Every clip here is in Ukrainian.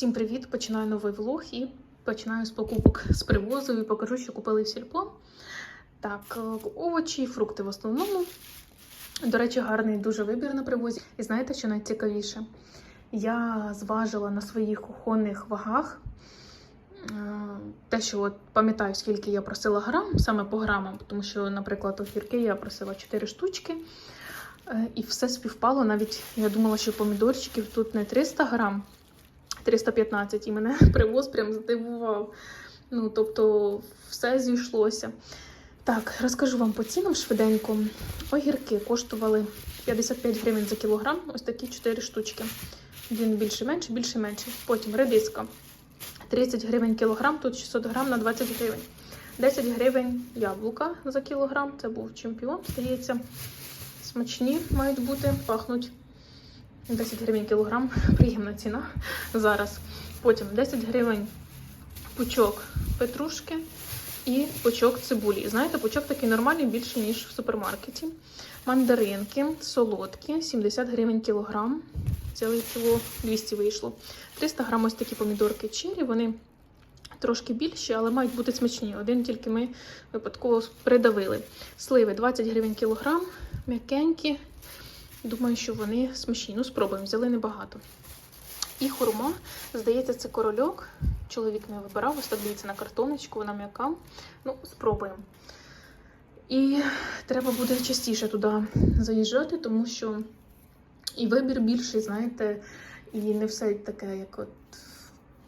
Всім привіт! Починаю новий влог і починаю з покупок з привозу і покажу, що купили в сільпо. Так, е, овочі, фрукти в основному. До речі, гарний дуже вибір на привозі. І знаєте, що найцікавіше? Я зважила на своїх кухонних вагах. е, Те, що от пам'ятаю, скільки я просила грам, саме по грамам, тому що, наприклад, огірки я просила 4 штучки. Е, І все співпало. Навіть я думала, що помідорчиків тут не 300 грам, 315, і мене привоз прям здивував. Ну, тобто, все зійшлося. Так, розкажу вам по цінам швиденько. Огірки коштували 55 гривень за кілограм, ось такі 4 штучки. Він більше менше, більше менше. Потім редиска 30 гривень кілограм, тут 600 грам на 20 гривень. 10 гривень яблука за кілограм. Це був чемпіон, здається. Смачні мають бути, пахнуть 10 гривень кілограм. Приємна ціна зараз. Потім 10 гривень пучок петрушки і пучок цибулі. Знаєте, пучок такий нормальний, більше, ніж в супермаркеті. Мандаринки солодкі, 70 гривень кілограм. Ціле кіло 200 вийшло. 300 грам ось такі помідорки чері. Вони трошки більші, але мають бути смачні. Один тільки ми випадково придавили. Сливи 20 гривень кілограм, м'якенькі. Думаю, що вони смачні. Ну, спробуємо, взяли небагато. І хурма, здається, це корольок. Чоловік не вибирав, ось так дивіться на картоночку, вона м'яка. Ну, спробуємо. І треба буде частіше туди заїжджати, тому що і вибір більший, знаєте, і не все таке, як от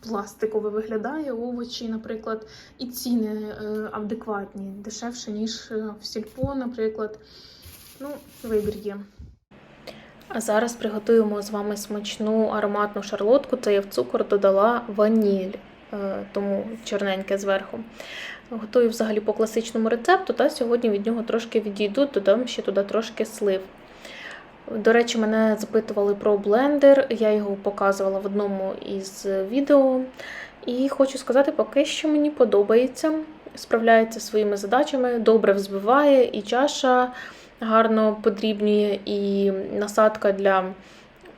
пластикове виглядає, овочі, наприклад, і ціни е, адекватні, дешевше, ніж е, в сільпо, наприклад. Ну, вибір є. А зараз приготуємо з вами смачну ароматну шарлотку. Це я в цукор додала ваніль, е, тому чорненьке зверху. Готую взагалі по класичному рецепту, та сьогодні від нього трошки відійду, додам ще туди трошки слив. До речі, мене запитували про блендер, я його показувала в одному із відео. І хочу сказати, поки що мені подобається, справляється своїми задачами, добре взбиває, і чаша гарно подрібнює, і насадка для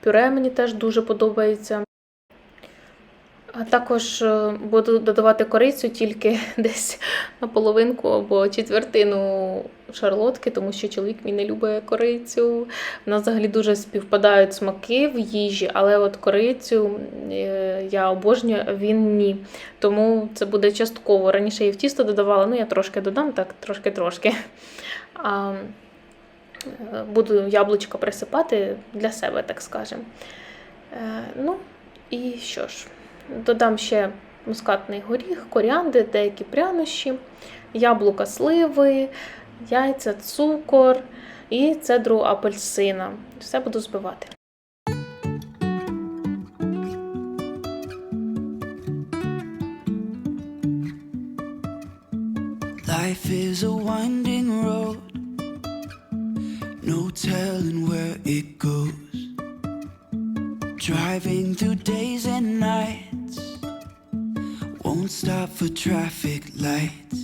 пюре мені теж дуже подобається. А також е, буду додавати корицю тільки десь на половинку або четвертину шарлотки, тому що чоловік мій не любить корицю. У нас взагалі дуже співпадають смаки в їжі, але от корицю е, я обожнюю, він ні. Тому це буде частково. Раніше я в тісто додавала, ну я трошки додам, так, трошки-трошки. Буду яблучко присипати для себе, так скажемо. Е, Ну, і що ж. Додам ще мускатний горіх, коріандр, деякі прянощі, яблука сливи, яйця, цукор і цедру апельсина. Все буду збивати. Life is a winding road, no telling where it goes. Driving through days and nights, won't stop for traffic lights.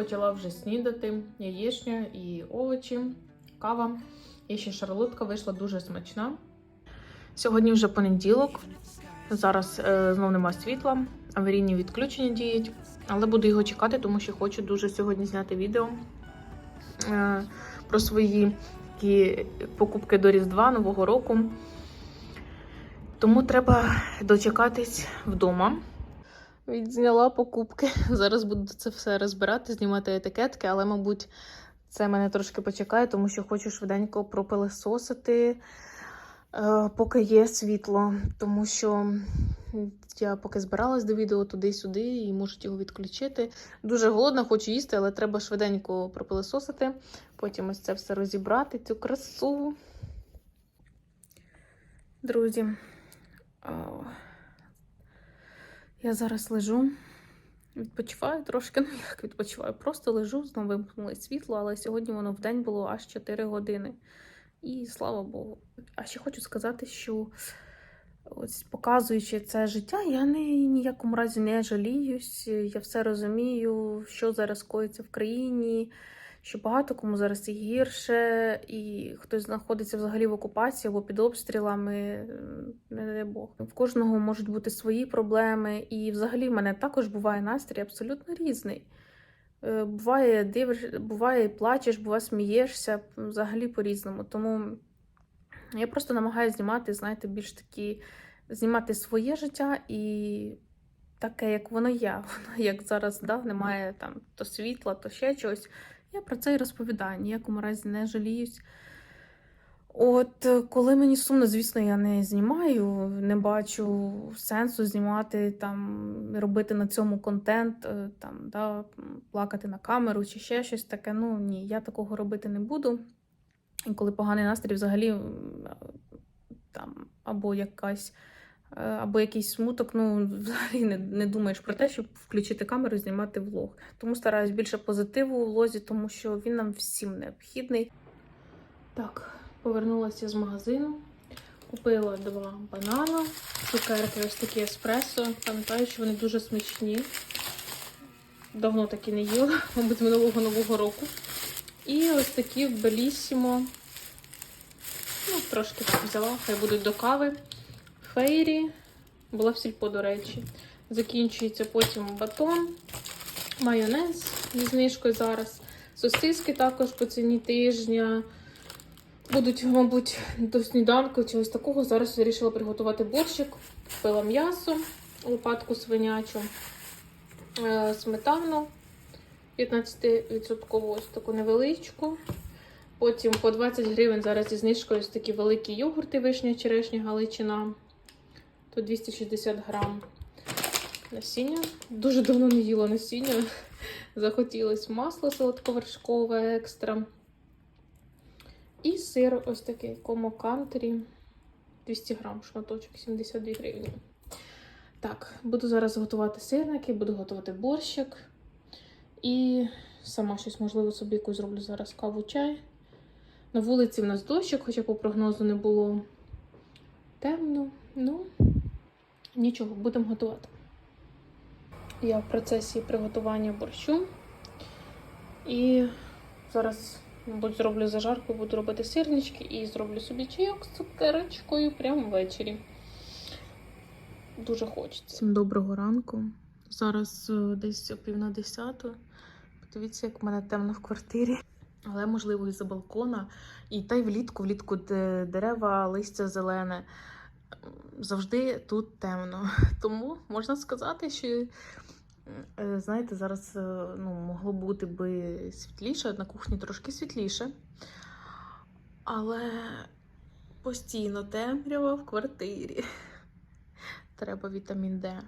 Почала вже снідати. Яєчня і овочі, кава. І ще шарлотка вийшла дуже смачна. Сьогодні вже понеділок. Зараз е, знов нема світла, аварійні відключення діють. Але буду його чекати, тому що хочу дуже сьогодні зняти відео е, про свої такі покупки до Різдва, Нового року. Тому треба дочекатись вдома. Відзняла покупки. Зараз буду це все розбирати, знімати етикетки, але, мабуть, це мене трошки почекає, тому що хочу швиденько пропилесосити, е, поки є світло. Тому що я поки збиралась до відео туди-сюди і можуть його відключити. Дуже голодна, хочу їсти, але треба швиденько пропилесосити. Потім ось це все розібрати, цю красу. Друзі. Я зараз лежу, відпочиваю трошки, ну як відпочиваю, просто лежу, знову вимкнули світло, але сьогодні воно в день було аж 4 години. І слава Богу. А ще хочу сказати, що ось показуючи це життя, я не ніякому разі не жаліюсь. Я все розумію, що зараз коїться в країні, що багато кому зараз і гірше, і хтось знаходиться взагалі в окупації або під обстрілами, не дай Бог. В кожного можуть бути свої проблеми, і взагалі в мене також буває настрій абсолютно різний. Е, Буває дивиш, буває плачеш, буває смієшся, взагалі по-різному. Тому я просто намагаюся знімати, знаєте, більш такі, знімати своє життя і таке, як воно є. Воно як зараз да, немає там то світла, то ще чогось. Я про це і розповідаю, ніякому разі не жаліюсь. От е, коли мені сумно, звісно, я не знімаю, не бачу сенсу знімати там, робити на цьому контент, е, там, да, плакати на камеру чи ще щось таке. Ну ні, я такого робити не буду. І коли поганий настрій, взагалі там або якась. Е, Або якийсь смуток, ну взагалі не, не думаєш про те, щоб включити камеру і знімати влог. Тому стараюсь більше позитиву у влозі, тому що він нам всім необхідний. Так, повернулася з магазину. Купила два банана, цукерки ось такі еспресо. Пам'ятаю, що вони дуже смачні. Давно такі не їла, мабуть, минулого нового року. І ось такі белісімо. Ну, трошки взяла, хай будуть до кави. Фейрі. Була в сільпо, до речі. Закінчується потім батон, майонез зі знижкою зараз. Сосиски також по ціні тижня. Будуть, мабуть, до сніданку чогось такого. Зараз вирішила приготувати борщик. Купила м'ясо, лопатку свинячу, е, сметану 15% ось таку невеличку. Потім по 20 гривень зараз зі знижкою ось такі великі йогурти вишня, черешня, галичина. Тут 260 грам насіння. Дуже давно не їла насіння. Захотілось масло солодковершкове екстра. І сир ось такий комо кантрі. 200 грам шматочок, 72 гривні. Так, буду зараз готувати сирники, буду готувати борщик. І сама щось, можливо, собі якусь зроблю зараз каву чай. На вулиці в нас дощик, хоча по прогнозу не було темно. Ну, нічого, будемо готувати. Я в процесі приготування борщу. І зараз, мабуть, зроблю зажарку, буду робити сирнички і зроблю собі чайок з цукерочкою прямо ввечері. Дуже хочеться. Всім доброго ранку. Зараз е, десь о пів на десяту. Подивіться, як в мене темно в квартирі. Але, можливо, із-за балкона. І та й влітку, влітку де дерева, листя зелене. Завжди тут темно. Тому можна сказати, що, е, знаєте, зараз е, ну, могло бути би світліше, на кухні трошки світліше. Але постійно темрява в квартирі. Треба вітамін Д.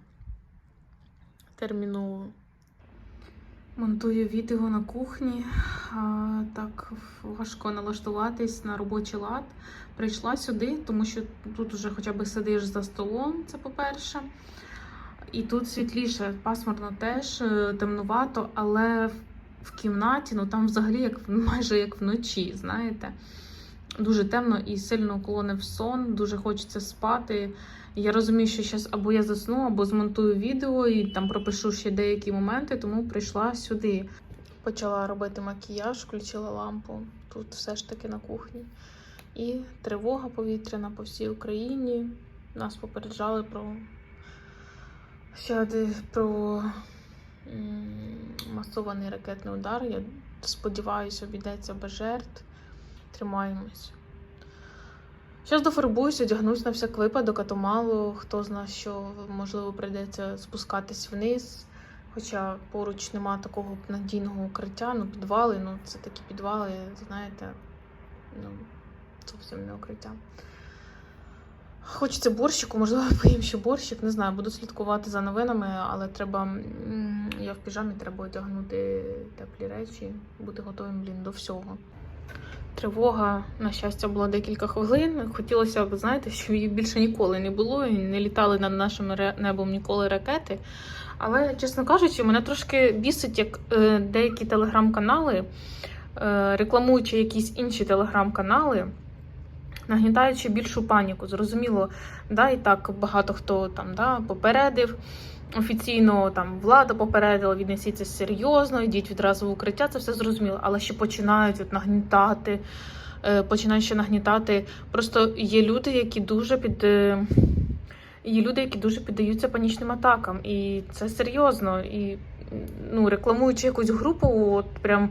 Терміново. Монтую відео на кухні. Так важко налаштуватись на робочий лад. Прийшла сюди, тому що тут вже хоча б сидиш за столом, це по-перше. І тут світліше, пасмурно теж, е, темнувато, але в кімнаті, ну там взагалі як майже як вночі, знаєте. Дуже темно і сильно уклонив сон, дуже хочеться спати. Я розумію, що зараз або я засну, або змонтую відео і там пропишу ще деякі моменти, тому прийшла сюди. Почала робити макіяж, включила лампу тут все ж таки на кухні. І тривога повітряна по всій Україні. Нас попереджали про ще про масований ракетний удар. Я сподіваюся, обійдеться без жертв. Тримаємось. Зараз дофарбуюсь, одягнусь на всяк випадок, а то мало хто знає, що можливо прийдеться спускатись вниз. Хоча поруч нема такого надійного укриття, ну підвали, ну це такі підвали, знаєте, ну зовсім не укриття. Хочеться борщику, можливо, поїм ще борщик, не знаю, буду слідкувати за новинами, але треба. Я в піжамі треба одягнути теплі речі, бути готовим блін, до всього. Тривога, на щастя, була декілька хвилин. Хотілося б, знаєте, щоб її більше ніколи не було, і не літали над нашим небом ніколи ракети. Але, чесно кажучи, мене трошки бісить, як е, деякі телеграм-канали, е, рекламуючи якісь інші телеграм-канали, нагнітаючи більшу паніку. Зрозуміло, да, і так багато хто там да, попередив. Офіційно там влада попередила, віднесіться серйозно, йдіть відразу в укриття, це все зрозуміло. Але ще починають от нагнітати, е, починають ще нагнітати. Просто є люди, які дуже під. е, Є люди, які дуже піддаються панічним атакам, і це серйозно. І ну, рекламуючи якусь групу, от прям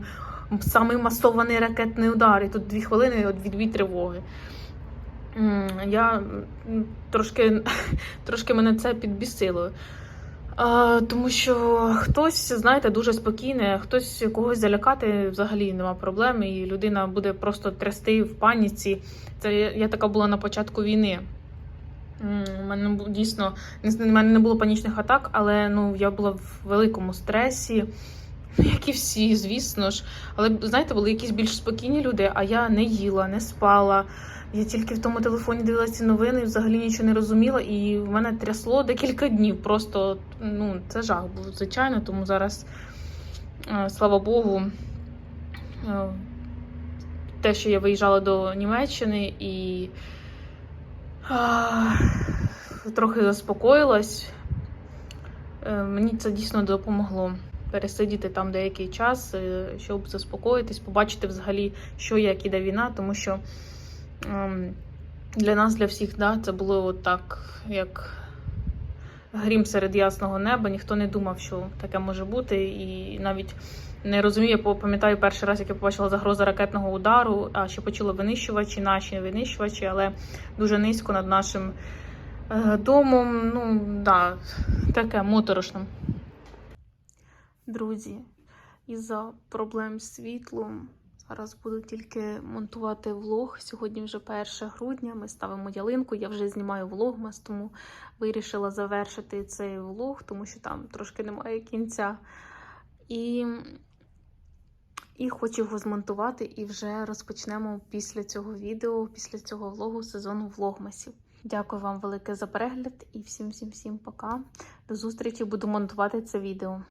самий масований ракетний удар, і тут дві хвилини от відбій тривоги. Я трошки, трошки мене це підбісило. А, тому що хтось, знаєте, дуже спокійний, хтось когось залякати взагалі нема проблем, і людина буде просто трясти в паніці. Це я, я така була на початку війни. У мене дійсно не- мене не було панічних атак, але ну я була в великому стресі, ну, як і всі, звісно ж. Але знаєте, були якісь більш спокійні люди, а я не їла, не спала. Я тільки в тому телефоні дивилася новини, взагалі нічого не розуміла, і в мене трясло декілька днів. Просто ну це жах був, звичайно. Тому зараз, е, слава Богу, е, те, що я виїжджала до Німеччини і трохи заспокоїлась, е, мені це дійсно допомогло. Пересидіти там деякий час, щоб заспокоїтись, побачити взагалі, що як іде війна, тому що для нас, для всіх, да, це було так, як грім серед ясного неба. Ніхто не думав, що таке може бути, і навіть не розумію, я пам'ятаю перший раз, як я побачила загрозу ракетного удару, а ще почула винищувачі, наші винищувачі, але дуже низько над нашим е, домом. Ну, да, таке моторошно. Друзі, із-за проблем з світлом зараз буду тільки монтувати влог. Сьогодні вже 1 грудня. Ми ставимо ялинку. Я вже знімаю влогмас, тому вирішила завершити цей влог, тому що там трошки немає кінця. І, і хочу його змонтувати, і вже розпочнемо після цього відео, після цього влогу сезону влогмасів. Дякую вам велике за перегляд і всім всім всім пока. До зустрічі буду монтувати це відео.